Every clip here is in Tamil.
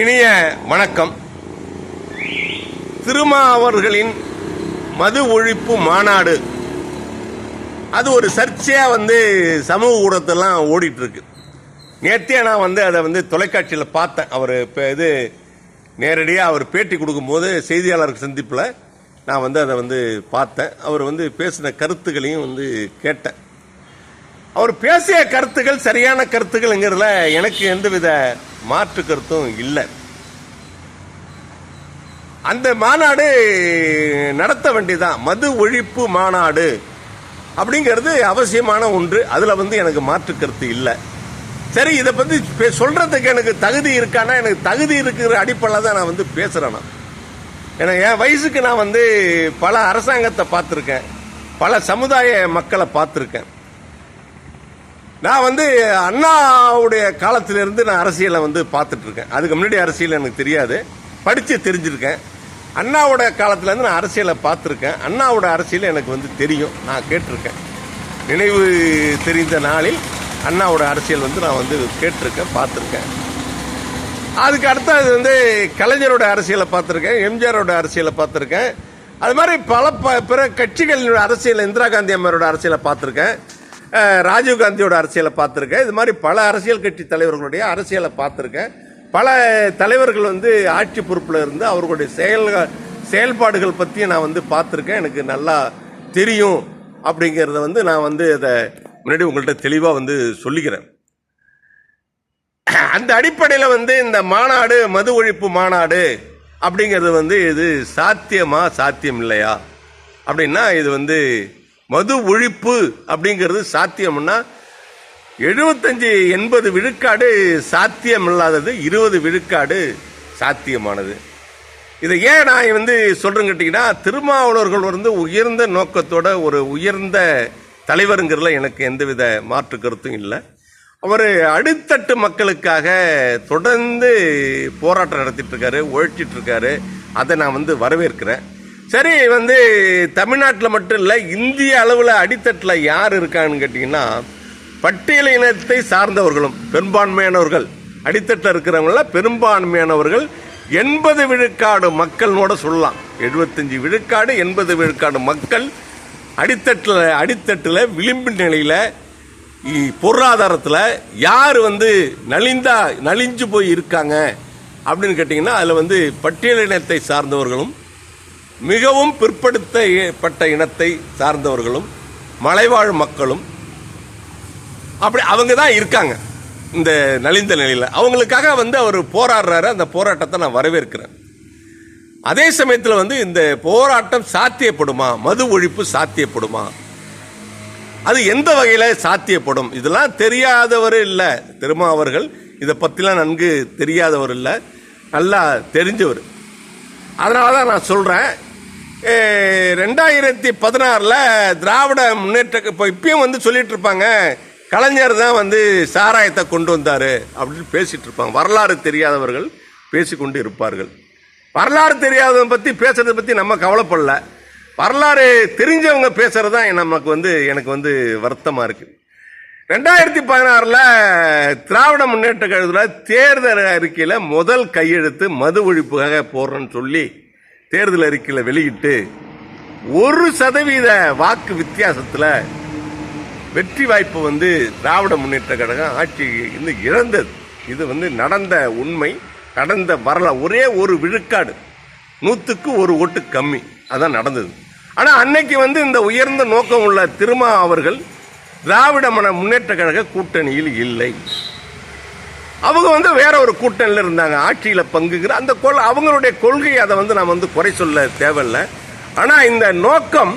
இனிய வணக்கம். திருமா அவர்களின் மது ஒழிப்பு மாநாடு. அது ஒரு சர்ச்சையாக வந்து சமூக ஊடகத்தெல்லாம் ஓடிட்டுருக்கு. நேற்றே நான் வந்து அதை வந்து தொலைக்காட்சியில் பார்த்தேன். அவர் இப்போ இது நேரடியாக அவர் பேட்டி கொடுக்கும்போது செய்தியாளர் சந்திப்பில் நான் வந்து அதை வந்து பார்த்தேன். அவர் வந்து பேசின கருத்துக்களையும் வந்து கேட்டேன். அவர் பேசிய கருத்துக்கள் சரியான கருத்துக்கள்ங்கிறதுல எனக்கு எந்தவித மாற்று கருத்தும் இல்லை. அந்த மாநாடு நடத்த வேண்டியதான் மது ஒழிப்பு மாநாடு அப்படிங்கிறது அவசியமான ஒன்று. அதில் வந்து எனக்கு மாற்று கருத்து இல்லை. சரி இதை பற்றி பே- சொல்கிறதுக்கு எனக்கு தகுதி இருக்கானா? எனக்கு தகுதி இருக்கிற அடிப்படையில் தான் நான் வந்து பேசுகிறேன் நான். ஏன்னா என் வயசுக்கு நான் வந்து பல அரசாங்கத்தை பார்த்துருக்கேன். பல சமுதாய மக்களை பார்த்துருக்கேன். நான் வந்து அண்ணாவுடைய காலத்திலிருந்து நான் அரசியலை வந்து பார்த்துட்ருக்கேன். அதுக்கு முன்னாடி அரசியல் எனக்கு தெரியாது. படித்து தெரிஞ்சிருக்கேன். அண்ணாவோட காலத்துலேருந்து நான் அரசியலை பார்த்துருக்கேன். அண்ணாவோட அரசியல் எனக்கு வந்து தெரியும். நான் கேட்டிருக்கேன். நினைவு தெரிந்த நாளில் அண்ணாவோட அரசியல் வந்து நான் வந்து கேட்டிருக்கேன் பார்த்துருக்கேன். அதுக்கு அடுத்தது வந்து கலைஞரோட அரசியலை பார்த்துருக்கேன் எம்ஜிஆரோட அரசியலை பார்த்துருக்கேன். அது மாதிரி பல ப பிற கட்சிகளினுடைய அரசியல் இந்திரா காந்தி அம்மாரோட அரசியலை பார்த்துருக்கேன். ராஜீவ்காந்தியோட ராஜீவ் காந்தியோட அரசியலை பார்த்துருக்கேன். இது மாதிரி பல அரசியல் கட்சி தலைவர்களுடைய அரசியலை பார்த்துருக்கேன். பல தலைவர்கள் வந்து ஆட்சி பொறுப்பில் இருந்து அவர்களுடைய செயல் செயல்பாடுகள் பற்றி நான் வந்து பார்த்துருக்கேன். எனக்கு நல்லா தெரியும் அப்படிங்கிறத வந்து நான் வந்து அதை முன்னாடி உங்கள்கிட்ட தெளிவாக வந்து சொல்லிக்கிறேன். அந்த அடிப்படையில் வந்து இந்த மாநாடு மது ஒழிப்பு மாநாடு அப்படிங்கிறது வந்து இது சாத்தியமா சாத்தியம் இல்லையா? அப்படின்னா இது வந்து மது ஒழிப்பு அப்படிங்கிறது சாத்தியம்னா எழுபத்தஞ்சு எண்பது விழுக்காடு சாத்தியம் இல்லாதது இருபது விழுக்காடு சாத்தியமானது. இதை ஏன் நான் வந்து சொல்கிறேன் கேட்டிங்கன்னா திருமாவளவர்கள் வந்து உயர்ந்த நோக்கத்தோட ஒரு உயர்ந்த தலைவருங்கிறதுல எனக்கு எந்தவித மாற்று கருத்தும் இல்லை. அவர் அடித்தட்டு மக்களுக்காக தொடர்ந்து போராட்டம் நடத்திட்டு இருக்காரு உழைச்சிட்டு இருக்காரு. அதை நான் வந்து வரவேற்கிறேன். சரி வந்து தமிழ்நாட்டில் மட்டும் இல்லை இந்திய அளவில் அடித்தட்டில் யார் இருக்கான்னு கேட்டிங்கன்னா பட்டியல் இனத்தை சார்ந்தவர்களும் பெரும்பான்மையானவர்கள். அடித்தட்டில் இருக்கிறவங்கள பெரும்பான்மையானவர்கள் எண்பது விழுக்காடு மக்கள்னோட சொல்லலாம். எழுபத்தஞ்சி விழுக்காடு எண்பது விழுக்காடு மக்கள் அடித்தட்டில் அடித்தட்டில் விளிம்பு நிலையில் இ- பொருளாதாரத்தில் யார் வந்து நலிந்தா நலிஞ்சு போய் இருக்காங்க அப்படின்னு கேட்டிங்கன்னா அதில் வந்து பட்டியலினத்தை சார்ந்தவர்களும் மிகவும் பிற்படுத்தப்பட்ட இனத்தை சார்ந்தவர்களும் மலைவாழ் மக்களும் அப்படி அவங்க தான் இருக்காங்க இந்த நலிந்த நிலையில். அவங்களுக்காக வந்து அவர் போராடுறாரு அந்த போராட்டத்தை நான் வரவேற்கிறேன். அதே சமயத்தில் வந்து இந்த போராட்டம் சாத்தியப்படுமா? மது ஒழிப்பு சாத்தியப்படுமா? அது எந்த வகையில் சாத்தியப்படும்? இதெல்லாம் தெரியாதவர் இல்லை. திருமா அவர்கள் இதை பற்றிலாம் நன்கு தெரியாதவர் இல்லை. நல்லா தெரிஞ்சவர். அதனால தான் நான் சொல்கிறேன் ரெண்டாயிரத்தி பதினாறில் திராவிட முன்னேற்ற இப்போ இப்பயும் வந்து சொல்லிட்டு இருப்பாங்க கலைஞர் தான் வந்து சாராயத்தை கொண்டு வந்தார் அப்படின்னு பேசிகிட்டு இருப்பாங்க. வரலாறு தெரியாதவர்கள் பேசிக்கொண்டு இருப்பார்கள். வரலாறு தெரியாதவங்க பற்றி பேசுறதை பற்றி நம்ம கவலைப்படல. வரலாறு தெரிஞ்சவங்க பேசுகிறது தான் நமக்கு வந்து எனக்கு வந்து வருத்தமாக இருக்குது ரெண்டாயிரத்தி பதினாறில் திராவிட முன்னேற்ற கழகத்தில் தேர்தல் அறிக்கையில் முதல் கையெழுத்து மது ஒழிப்புக்காக போடுறேன்னு சொல்லி தேர்தல் அறிக்கையில் வெளியிட்டு ஒரு சதவீத வாக்கு வித்தியாசத்தில் வெற்றி வாய்ப்பு வந்து திராவிட முன்னேற்ற கழகம் ஆட்சி வந்து இழந்தது இது வந்து நடந்த உண்மை நடந்த வரல ஒரே ஒரு விழுக்காடு. நூற்றுக்கு ஒரு ஓட்டு கம்மி. அதான் நடந்தது. ஆனால் அன்னைக்கு வந்து இந்த உயர்ந்த நோக்கம் உள்ள திருமா அவர்கள் திராவிட மன முன்னேற்ற கழக கூட்டணியில் இல்லை. அவங்க வந்து வேற ஒரு கூட்டணியில் இருந்தாங்க. ஆட்சியில் பங்குகிற அந்த கொள் அவங்களுடைய கொள்கை அதை வந்து நாம் வந்து குறை சொல்ல தேவையில்லை. ஆனால் இந்த நோக்கம்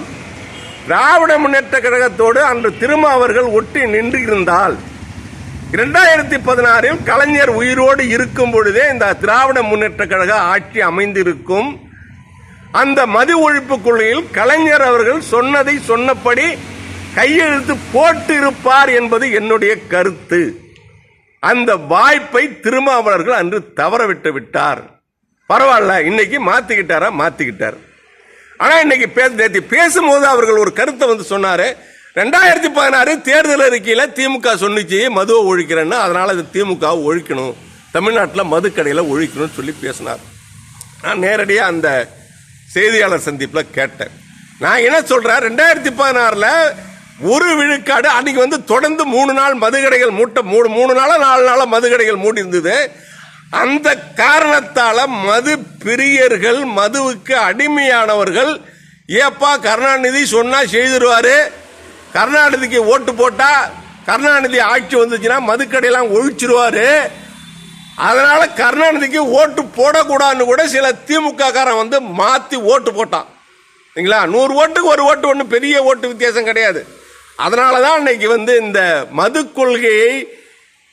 திராவிட முன்னேற்ற கழகத்தோடு அன்று திருமாவர்கள் ஒட்டி நின்று இருந்தால் இரண்டாயிரத்தி பதினாறில் கலைஞர் உயிரோடு இருக்கும் பொழுதே இந்த திராவிட முன்னேற்ற கழக ஆட்சி அமைந்திருக்கும். அந்த மது ஒழிப்பு கொள்கையில் கலைஞர் அவர்கள் சொன்னதை சொன்னபடி கையெழுத்து போட்டிருப்பார் என்பது என்னுடைய கருத்து. அந்த வாய்ப்பை திருமாவளர்கள் அன்று தவற விட்டு விட்டார். பரவாயில்ல இன்னைக்கு மாத்திக்கிட்டாரா? மாத்திக்கிட்டார். ஆனா இன்னைக்கு பேச பேசும்போது அவர்கள் ஒரு கருத்தை வந்து சொன்னாரு. ரெண்டாயிரத்தி பதினாறு தேர்தல் அறிக்கையில் திமுக சொன்னிச்சு மதுவை ஒழிக்கிறேன்னு. அதனால அது திமுக ஒழிக்கணும். தமிழ்நாட்டில் மதுக்கடையில் ஒழிக்கணும்னு சொல்லி பேசினார். நான் நேரடியாக அந்த செய்தியாளர் சந்திப்பில் கேட்டேன். நான் என்ன சொல்கிறேன் ரெண்டாயிரத்தி பதினாறில் ஒரு விழுக்காடு அன்னைக்கு வந்து தொடர்ந்து மூணு நாள் மதுக்கடைகள் மூட்ட மூணு மூணு நாளா நாலு நாளா மதுக்கடைகள் மூடி இருந்தது அந்த காரணத்தால மது பிரியர்கள் மதுவுக்கு அடிமையானவர்கள் ஏப்பா கருணாநிதி சொன்னா செய்திருவாரு. கருணாநிதிக்கு ஓட்டு போட்டா கருணாநிதி ஆட்சி வந்துச்சுன்னா மதுக்கடையெல்லாம் ஒழிச்சிருவாரு. அதனால கருணாநிதிக்கு ஓட்டு போடக்கூடாதுன்னு கூட சில திமுக காரன் வந்து மாத்தி ஓட்டு போட்டான். சரிங்களா? நூறு ஓட்டுக்கு ஒரு ஓட்டு ஒன்றும் பெரிய ஓட்டு வித்தியாசம் கிடையாது. அதனால தான் இன்னைக்கு வந்து இந்த மது கொள்கையை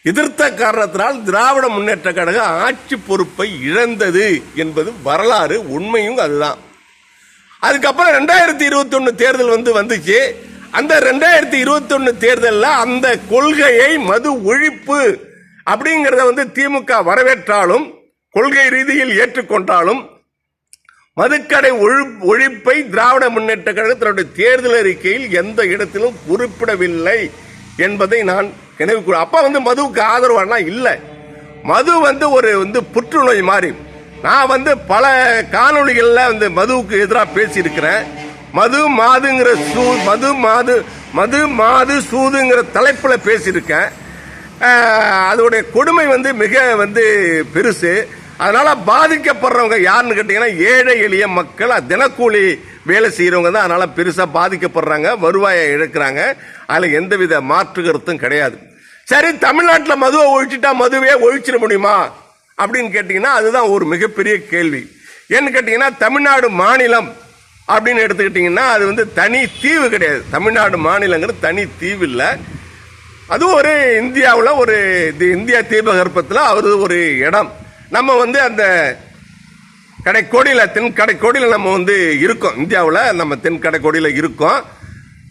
எதிர்த்த காரணத்தினால் திராவிட முன்னேற்ற கழகம் ஆட்சி பொறுப்பை இழந்தது என்பது வரலாறு உண்மையும் அதுதான். அதுக்கப்புறம் ரெண்டாயிரத்தி இருபத்தி ஒன்று தேர்தல் வந்து வந்துச்சு. அந்த ரெண்டாயிரத்தி இருபத்தி ஒன்று தேர்தலில் அந்த கொள்கையை மது ஒழிப்பு அப்படிங்கிறத வந்து திமுக வரவேற்றாலும் கொள்கை ரீதியில் ஏற்றுக்கொண்டாலும் மதுக்கடை ஒழிப்பை திராவிட முன்னேற்ற கழகத்தினுடைய தன்னுடைய தேர்தல் அறிக்கையில் எந்த இடத்திலும் குறிப்பிடவில்லை என்பதை நான் நினைவு கூற அப்ப வந்து மதுவுக்கு ஆதரவானா? இல்லை. மது வந்து ஒரு வந்து புற்றுநோய் மாதிரி நான் வந்து பல காணொலிகளில் வந்து மதுவுக்கு எதிராக பேசியிருக்கிறேன். மது மாதுங்கிற சூ மது மாது மது மாது சூதுங்கிற தலைப்பில் பேசியிருக்கேன். அதோடைய கொடுமை வந்து மிக வந்து பெருசு. அதனால பாதிக்கப்படுறவங்க யாருன்னு கேட்டீங்கன்னா ஏழை எளிய மக்கள் தினக்கூலி வேலை செய்கிறவங்க தான் அதனால் பெருசாக பாதிக்கப்படுறாங்க வருவாயை இழக்கிறாங்க. அதில் எந்தவித மாற்று கருத்தும் கிடையாது. சரி தமிழ்நாட்டில் மதுவை ஒழிச்சிட்டா மதுவே ஒழிச்சிட முடியுமா? அப்படின்னு கேட்டிங்கன்னா அதுதான் ஒரு மிகப்பெரிய கேள்வி. ஏன்னு கேட்டிங்கன்னா தமிழ்நாடு மாநிலம் அப்படின்னு எடுத்துக்கிட்டிங்கன்னா அது வந்து தனி தீவு கிடையாது. தமிழ்நாடு மாநிலங்கிறது தனி தீவு இல்லை. அது ஒரு இந்தியாவில் ஒரு இது இந்தியா தீபகற்பத்தில் அவர் ஒரு இடம். நம்ம வந்து அந்த கடைக்கோடியில் தென் கடைக்கோடியில் நம்ம வந்து இருக்கோம். இந்தியாவில் நம்ம தென் கடைக்கோடியில் இருக்கோம்.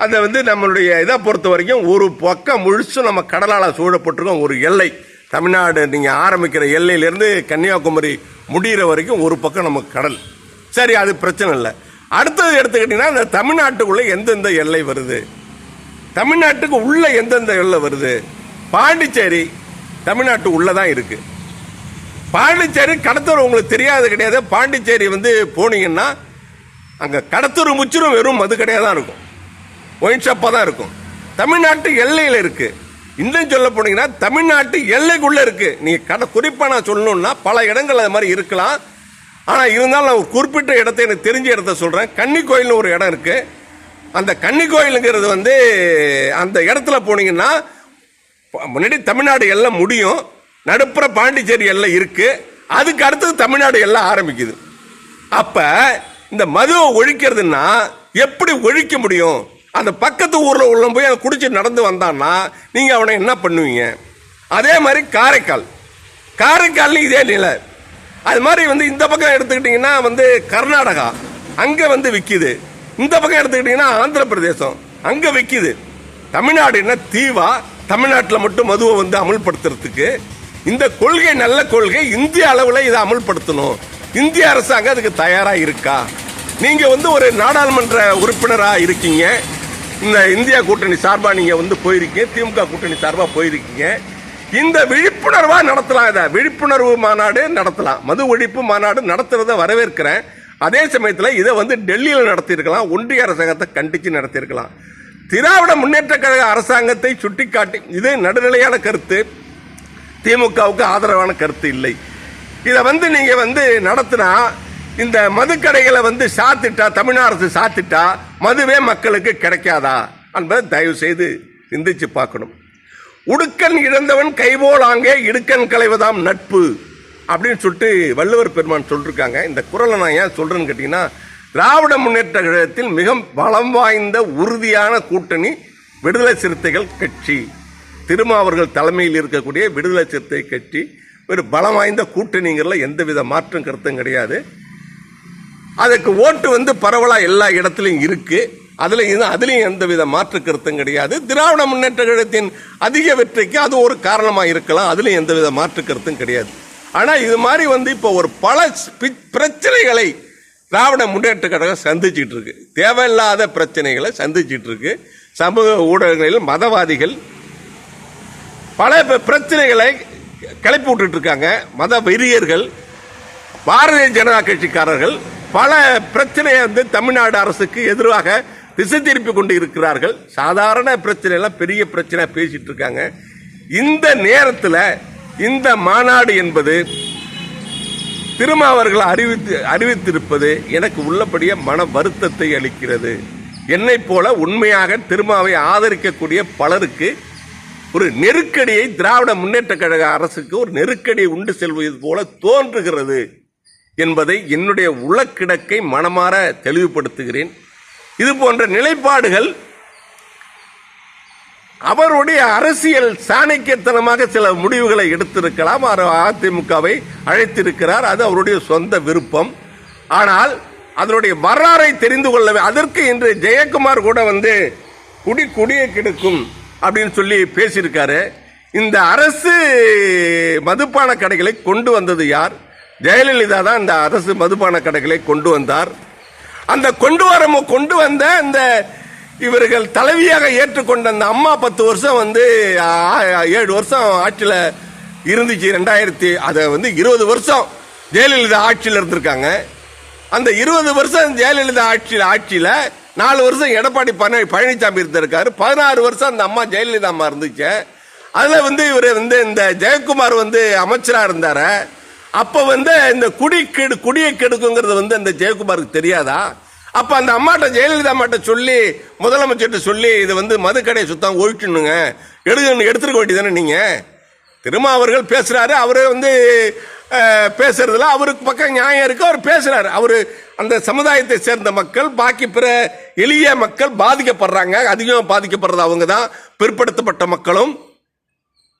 அதை வந்து நம்மளுடைய இதை பொறுத்த வரைக்கும் ஒரு பக்கம் முழுசும் நம்ம கடலால் சூழப்பட்டிருக்கோம். ஒரு எல்லை. தமிழ்நாடு நீங்கள் ஆரம்பிக்கிற எல்லையிலேருந்து கன்னியாகுமரி முடிகிற வரைக்கும் ஒரு பக்கம் நமக்கு கடல். சரி அது பிரச்சனை இல்லை. அடுத்தது எடுத்துக்கிட்டிங்கன்னா இந்த தமிழ்நாட்டுக்குள்ளே எந்தெந்த எல்லை வருது? தமிழ்நாட்டுக்கு உள்ளே எந்தெந்த எல்லை வருது? பாண்டிச்சேரி தமிழ்நாட்டு உள்ளே தான் இருக்குது பாண்டிச்சேரி கடத்தூர் உங்களுக்கு தெரியாது கிடையாது. பாண்டிச்சேரி வந்து போனீங்கன்னா அங்கே கடத்தூர் முச்சிரும் வெறும் மது கடையாக தான் இருக்கும் ஒயின் ஷாப்பாக தான் இருக்கும். தமிழ்நாட்டு எல்லையில் இருக்கு. இன்னும் சொல்ல போனீங்கன்னா தமிழ்நாட்டு எல்லைக்குள்ளே இருக்கு. நீங்கள் கடை குறிப்பாக நான் சொல்லணும்னா பல இடங்கள் அது மாதிரி இருக்கலாம். ஆனால் இருந்தாலும் நான் ஒரு குறிப்பிட்ட இடத்தை எனக்கு தெரிஞ்ச இடத்த சொல்கிறேன் கன்னி கோயில்னு ஒரு இடம் இருக்கு. அந்த கன்னி கோயிலுங்கிறது வந்து அந்த இடத்துல போனீங்கன்னா முன்னாடி தமிழ்நாடு எல்லாம் முடியும். நடுப்புற பாண்டிச்சேரி எல்லாம் இருக்கு. அதுக்கு அடுத்தது தமிழ்நாடு எல்லாம் ஆரம்பிக்குது. அப்ப இந்த மதுவை ஒழிக்கிறதுன்னா எப்படி ஒழிக்க முடியும்? அந்த பக்கத்து ஊரில் உள்ள போய் அதை குடிச்சு நடந்து வந்தான்னா நீங்க அவனை என்ன பண்ணுவீங்க? அதே மாதிரி காரைக்கால். காரைக்கால்ல இதே நிலை. அது மாதிரி வந்து இந்த பக்கம் எடுத்துக்கிட்டீங்கன்னா வந்து கர்நாடகா. அங்கே வந்து விற்கிது இந்த பக்கம் எடுத்துக்கிட்டீங்கன்னா ஆந்திர பிரதேசம் அங்கே விற்கிது தமிழ்நாடுன்னா தீவா? தமிழ்நாட்டில் மட்டும் மதுவை வந்து அமல்படுத்துறதுக்கு இந்த கொள்கை நல்ல கொள்கை இந்திய அளவில் இதை அமல்படுத்தணும். இந்திய அரசாங்கம் அதுக்கு தயாரா இருக்கா? நீங்க வந்து ஒரு நாடாளுமன்ற உறுப்பினரா இருக்கீங்க. இந்த இந்தியா கூட்டணி சார்பா நீங்க வந்து போயிருக்கீங்க. திமுக கூட்டணி சார்பா போயிருக்கீங்க. இந்த விழிப்புணர்வா நடத்தலாம் இதை. விழிப்புணர்வு மாநாடு நடத்தலாம். மது ஒழிப்பு மாநாடு நடத்துறத வரவேற்கிறேன். அதே சமயத்தில் இதை வந்து டெல்லியில் நடத்தியிருக்கலாம். ஒன்றிய அரசாங்கத்தை கண்டித்து நடத்தியிருக்கலாம். திராவிட முன்னேற்ற கழக அரசாங்கத்தை சுட்டிக்காட்டி இது நடுநிலையான கருத்து. திமுகவுக்கு ஆதரவான கருத்து இல்லை. இதை வந்து நீங்கள் வந்து நடத்தினா இந்த மதுக்கடைகளை வந்து சாத்திட்டா தமிழ்நாடு அரசு சாத்திட்டா மதுவே மக்களுக்கு கிடைக்காதா? என்பதை தயவு செய்து சிந்திச்சு பார்க்கணும். உடுக்கன் இழந்தவன் கைபோல் அங்கே இடுக்கன் களைவதாம் நட்பு அப்படின்னு சொல்லிட்டு வள்ளுவர் பெருமான் சொல்லிருக்காங்க. இந்த குரலை நான் ஏன் சொல்றேன்னு கேட்டீங்கன்னா திராவிட முன்னேற்ற கழகத்தில் மிக பலம் வாய்ந்த உறுதியான கூட்டணி விடுதலை சிறுத்தைகள் கட்சி. திருமாவர்கள் தலைமையில் இருக்கக்கூடிய விடுதலை சிறுத்தை கட்சி ஒரு பலம் வாய்ந்த கூட்டணிங்கிறதுல எந்தவித மாற்றம் கருத்தும் கிடையாது. அதுக்கு ஓட்டு வந்து பரவலாக எல்லா இடத்துலையும் இருக்கு. அதில் இது அதுலயும் எந்தவித மாற்று கருத்தும் கிடையாது. திராவிட முன்னேற்ற கழகத்தின் அதிக வெற்றிக்கு அது ஒரு காரணமாக இருக்கலாம். அதுலேயும் எந்தவித மாற்று கருத்தும் கிடையாது. ஆனால் இது மாதிரி வந்து இப்போ ஒரு பல பிரச்சனைகளை திராவிட முன்னேற்ற கழகம் சந்திச்சிட்டு இருக்கு. தேவையில்லாத பிரச்சனைகளை சந்திச்சிட்டு இருக்கு. சமூக ஊடகங்களில் மதவாதிகள் பல பிரச்சனைகளை கிளப்பி விட்டுட்டு இருக்காங்க மத வெறியர்கள் பாரதிய ஜனதா கட்சிக்காரர்கள் பல பிரச்சனையை வந்து தமிழ்நாடு அரசுக்கு எதிராக திசை திருப்பி கொண்டு இருக்கிறார்கள். சாதாரண பிரச்சனைலாம் பெரிய பிரச்சனை பேசிட்டு இருக்காங்க. இந்த நேரத்தில் இந்த மாநாடு என்பது திருமாவர்கள் அறிவித்து அறிவித்திருப்பது எனக்கு உள்ளபடியே மன வருத்தத்தை அளிக்கிறது. என்னை போல உண்மையாக திருமாவை ஆதரிக்கக்கூடிய பலருக்கு ஒரு நெருக்கடியை திராவிட முன்னேற்ற கழக அரசுக்கு ஒரு நெருக்கடியை உண்டு செல்வது போல தோன்றுகிறது என்பதை என்னுடைய உளக்கிடக்கை மனமாற தெளிவுபடுத்துகிறேன். இது போன்ற நிலைப்பாடுகள் அவருடைய அரசியல் சாணக்கியத்தனமாக சில முடிவுகளை எடுத்திருக்கலாம். அவர் அதிமுகவை அழைத்திருக்கிறார். அது அவருடைய சொந்த விருப்பம். ஆனால் அதனுடைய வரலாறை தெரிந்து கொள்ளவே அதற்கு இன்று ஜெயக்குமார் கூட வந்து குடி குடியை கெடுக்கும் அப்படின்னு சொல்லி பேசியிருக்காரு. இந்த அரசு மதுபான கடைகளை கொண்டு வந்தது யார்? ஜெயலலிதா தான் இந்த அரசு மதுபான கடைகளை கொண்டு வந்தார். அந்த கொண்டு வர கொண்டு வந்த இந்த இவர்கள் தலைவியாக ஏற்றுக்கொண்ட அந்த அம்மா பத்து வருஷம் வந்து ஏழு வருஷம் ஆட்சியில் இருந்துச்சு. ரெண்டாயிரத்தி அதை வந்து இருபது வருஷம் ஜெயலலிதா ஆட்சியில் இருந்திருக்காங்க. அந்த இருபது வருஷம் ஜெயலலிதா ஆட்சியில் ஆட்சியில் நாலு வருஷம் எடப்பாடி பழனி பழனிசாமி இருந்திருக்காரு. பதினாறு வருஷம் அந்த அம்மா ஜெயலலிதா அம்மா இருந்துச்சு. அதில் வந்து இவர் வந்து இந்த ஜெயக்குமார் வந்து அமைச்சராக இருந்தார். அப்போ வந்து இந்த குடி கெடு குடியை கெடுக்குங்கிறது வந்து அந்த ஜெயக்குமாருக்கு தெரியாதா? அப்போ அந்த அம்மாட்ட ஜெயலலிதா அம்மாட்ட சொல்லி முதலமைச்சர்கிட்ட சொல்லி இது வந்து மதுக்கடையை சுத்தம் ஒழிக்கணுங்க. எடுக்கணும் எடுத்துருக்க வேண்டியதானே நீங்கள் திருமா அவர்கள் பேசுறாரு அவரு வந்து பேசுறதுல அவருக்கு பக்கம் நியாயம் இருக்கு அவர் பேசுறாரு. அவரு அந்த சமுதாயத்தை சேர்ந்த மக்கள் பாக்கி பிற எளிய மக்கள் பாதிக்கப்படுறாங்க அதிகம் பாதிக்கப்படுறது அவங்க தான் பிற்படுத்தப்பட்ட மக்களும்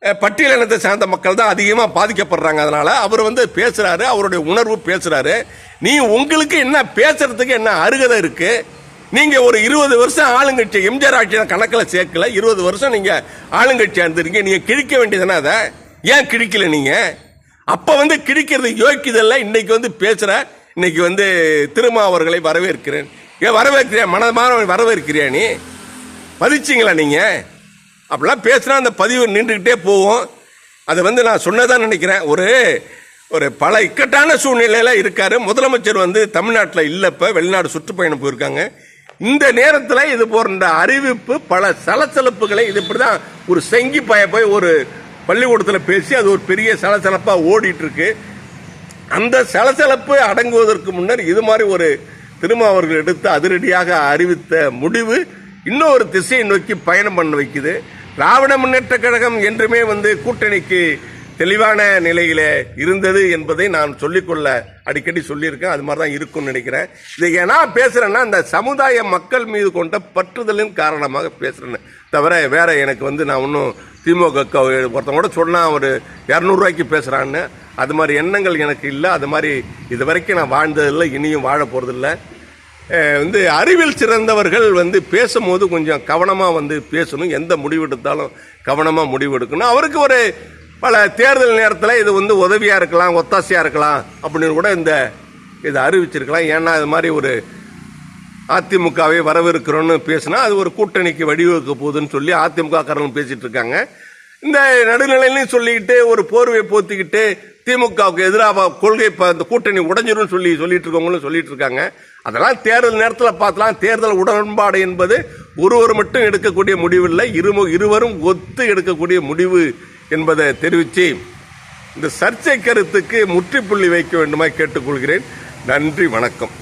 பட்டியலினத்தை சார்ந்த மக்கள் தான் அதிகமாக பாதிக்கப்படுறாங்க அதனால அவர் வந்து பேசுறாரு அவருடைய உணர்வு பேசுறாரு. நீ உங்களுக்கு என்ன பேசுறதுக்கு என்ன அருகதை இருக்குது நீங்க ஒரு இருபது வருஷம் ஆளுங்கட்சி எம்ஜிஆர் ஆட்சியை கணக்கில் சேர்க்கல இருபது வருஷம் நீங்க ஆளுங்கட்சியா இருந்திருக்கீங்க நீங்க கிழிக்க வேண்டியதுனா அதை ஏன் கிழிக்கல நீங்க? அப்ப வந்து கிழிக்கிறது யோக்கியதல்ல இன்னைக்கு வந்து பேசுற இன்னைக்கு வந்து திருமா அவர்களை வரவேற்கிறேன். ஏன் வரவேற்கிறியா? மனமான வரவேற்கிறியா நீ? மதிச்சிங்களா நீங்க? அப்படிலாம் பேசுனா அந்த பதிவு நின்றுக்கிட்டே போகும். அதை வந்து நான் சொன்னதான் நினைக்கிறேன். ஒரு ஒரு பல இக்கட்டான சூழ்நிலையில் இருக்காரு. முதலமைச்சர் வந்து தமிழ்நாட்டில் இல்லப்ப வெளிநாடு சுற்றுப்பயணம் போயிருக்காங்க. இந்த நேரத்தில் இது போன்ற அறிவிப்பு பல சலசலப்புகளை இது இப்படிதான் ஒரு செங்கி பய போய் ஒரு பள்ளிக்கூடத்தில் பேசி அது ஒரு பெரிய சலசலப்பாக ஓடிட்டு இருக்கு அந்த சலசலப்பு அடங்குவதற்கு முன்னர் இது மாதிரி ஒரு திருமாவர்கள் எடுத்து அதிரடியாக அறிவித்த முடிவு இன்னொரு திசையை நோக்கி பயணம் பண்ண வைக்குது. திராவிட முன்னேற்ற கழகம் என்றுமே வந்து கூட்டணிக்கு தெளிவான நிலையிலே இருந்தது என்பதை நான் சொல்லிக்கொள்ள அடிக்கடி சொல்லியிருக்கேன். அது மாதிரி தான் இருக்கும்னு நினைக்கிறேன். இதை ஏன்னா பேசுகிறேன்னா இந்த சமுதாய மக்கள் மீது கொண்ட பற்றுதலின் காரணமாக பேசுகிறேன்னு தவிர வேற எனக்கு வந்து நான் ஒன்றும் திமுக க்கு ஒருத்தவங்க கூட சொன்னால் ஒரு இரநூறுவாய்க்கு பேசுகிறான்னு அது மாதிரி எண்ணங்கள் எனக்கு இல்லை. அது மாதிரி இது வரைக்கும் நான் வாழ்ந்ததில்லை இனியும் வாழ போகிறதில்லை வந்து அறிவில் சிறந்தவர்கள் வந்து பேசும்போது கொஞ்சம் கவனமாக வந்து பேசணும். எந்த முடிவு எடுத்தாலும் கவனமாக முடிவு எடுக்கணும் அவருக்கு ஒரு பல தேர்தல் நேரத்தில் இது வந்து உதவியாக இருக்கலாம் ஒத்தாசையாக இருக்கலாம் அப்படின்னு கூட இந்த இதை அறிவிச்சிருக்கலாம். ஏன்னா இது மாதிரி ஒரு அதிமுகவை வரவிருக்கிறோன்னு பேசினா அது ஒரு கூட்டணிக்கு வழிவகுக்க போகுதுன்னு சொல்லி அதிமுக காரங்க பேசிட்டு இருக்காங்க. இந்த நடுநிலையிலையும் சொல்லிக்கிட்டு ஒரு போர்வை போத்திக்கிட்டு திமுகவுக்கு எதிராக கொள்கை இந்த கூட்டணி உடஞ்சிரும் சொல்லி சொல்லிட்டு இருக்கவங்களும் சொல்லிட்டு இருக்காங்க. அதெல்லாம் தேர்தல் நேரத்தில் பார்த்தலாம் தேர்தல் உடன்பாடு என்பது ஒருவர் மட்டும் எடுக்கக்கூடிய முடிவு இல்லை இரு இருவரும் ஒத்து எடுக்கக்கூடிய முடிவு என்பதை தெரிவித்து இந்த சர்ச்சை கருத்துக்கு முற்றுப்புள்ளி வைக்க வேண்டுமா கேட்டுக்கொள்கிறேன். நன்றி வணக்கம்.